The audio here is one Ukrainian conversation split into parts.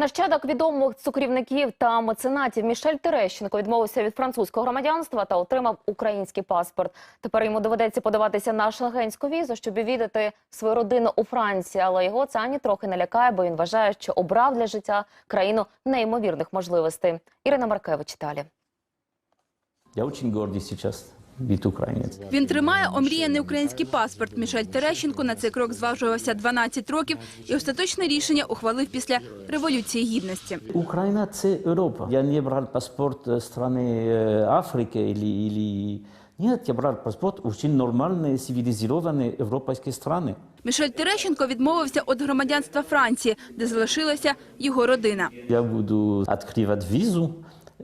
Нащадок відомих цукрівників та меценатів Мішель Терещенко відмовився від французького громадянства та отримав український паспорт. Тепер йому доведеться подаватися на шенгенську візу, щоб відвідати свою родину у Франції. Але його це ані трохи не лякає, бо він вважає, що обрав для життя країну неймовірних можливостей. Ірина Маркевич далі. Я очень гордый сейчас быть украинец. Він тримає омріяний український паспорт. Мішель Терещенко на цей крок зважувався 12 років і остаточне рішення ухвалив після Революції Гідності. Украина – це Европа. Я не брал паспорт э, страны э, Африки или, или... Нет, я брал паспорт очень нормальные, цивилизованные европейские страны. Мішель Терещенко відмовився від громадянства Франції, де залишилася його родина. Я буду открывать визу,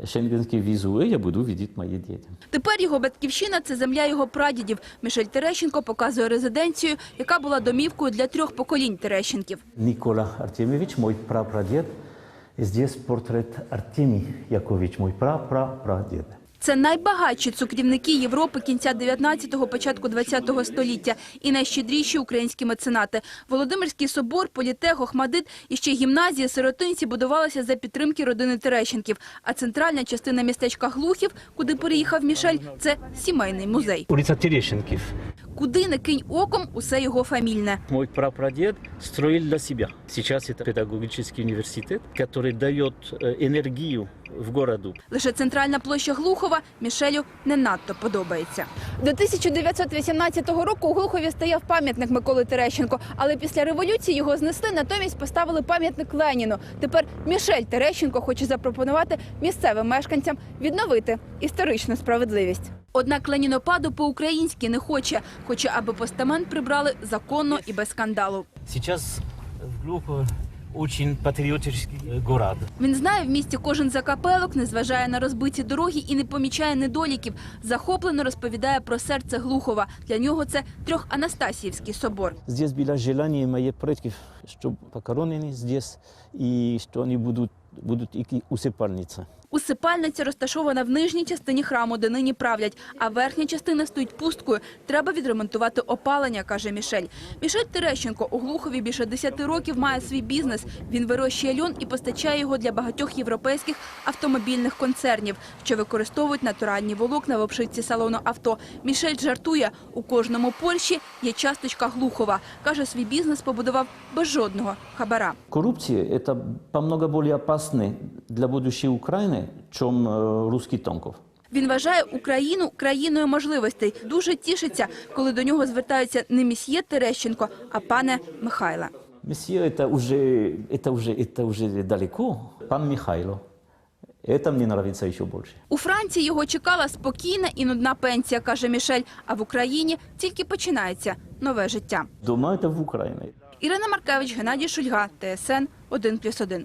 шенгенский визу, я буду видеть мої дітям. Тепер його батьківщина – це земля його прадідів. Мішель Терещенко показує резиденцію, яка була домівкою для трьох поколінь Терещенків. Нікола Артемьевич, мой прапрадід, Здесь портрет Артемий Якович, мой прапрапрадед. Це найбагатші цукрівники Європи кінця 19-го, початку 20-го століття і найщедріші українські меценати. Володимирський собор, політех, Охмадит і ще гімназія сиротинці будувалася за підтримки родини Терещенків. А центральна частина містечка Глухів, куди переїхав Мішель, це сімейний музей. Улиця Терещенкив. Куди не кинь оком, усе його фамільне. Мой прапрадед строил для себя. Сейчас это педагогический университет, который дает э, энергию в городу. Лише центральна площа Глухова Мішелю не надто подобається. До 1918 року у Глухові стояв пам'ятник Миколи Терещенко, але після революції його знесли, натомість поставили пам'ятник Леніну. Тепер Мішель Терещенко хоче запропонувати місцевим мешканцям відновити історичну справедливість. Однак Ленінопаду по-українськи не хоче. Хоче, аби постамент прибрали законно і без скандалу. Сейчас в Глухове очень патриотический э, город. Він знає в місті кожен закапелок, не зважає на розбиті дороги і не помічає недоліків. Захоплено розповідає про серце Глухова. Для нього це трьоханастасіївський собор. Здесь было желание моих предков, чтобы похоронены здесь, и что они будут, будут и усыпальница. Усипальниця розташована в нижній частині храму, де нині правлять, а верхня частина стоїть пусткою. Треба відремонтувати опалення, каже Мішель. Мішель Терещенко у Глухові більше 10 років має свій бізнес. Він вирощує льон і постачає його для багатьох європейських автомобільних концернів, що використовують натуральні волокна в обшивці салону авто. Мішель жартує, у кожному Польщі є часточка Глухова. Каже, свій бізнес побудував без жодного хабара. Коррупция – это намного более опасно для будущей Украины, чем э, русский Тонков. Він вважає Україну країною можливостей. Дуже тішиться, коли до нього звертаються не місьє Терещенко, а пане Михайла. Месье, это уже, это уже, это уже далеко. Пан Михайло. Это мне нравится еще больше. У Франції його чекала спокійна і нудна пенсія, каже Мішель. А в Україні тільки починається нове життя. Дома это в Украине. Ірина Маркевич, Геннадій Шульга, ТСН 1+,1.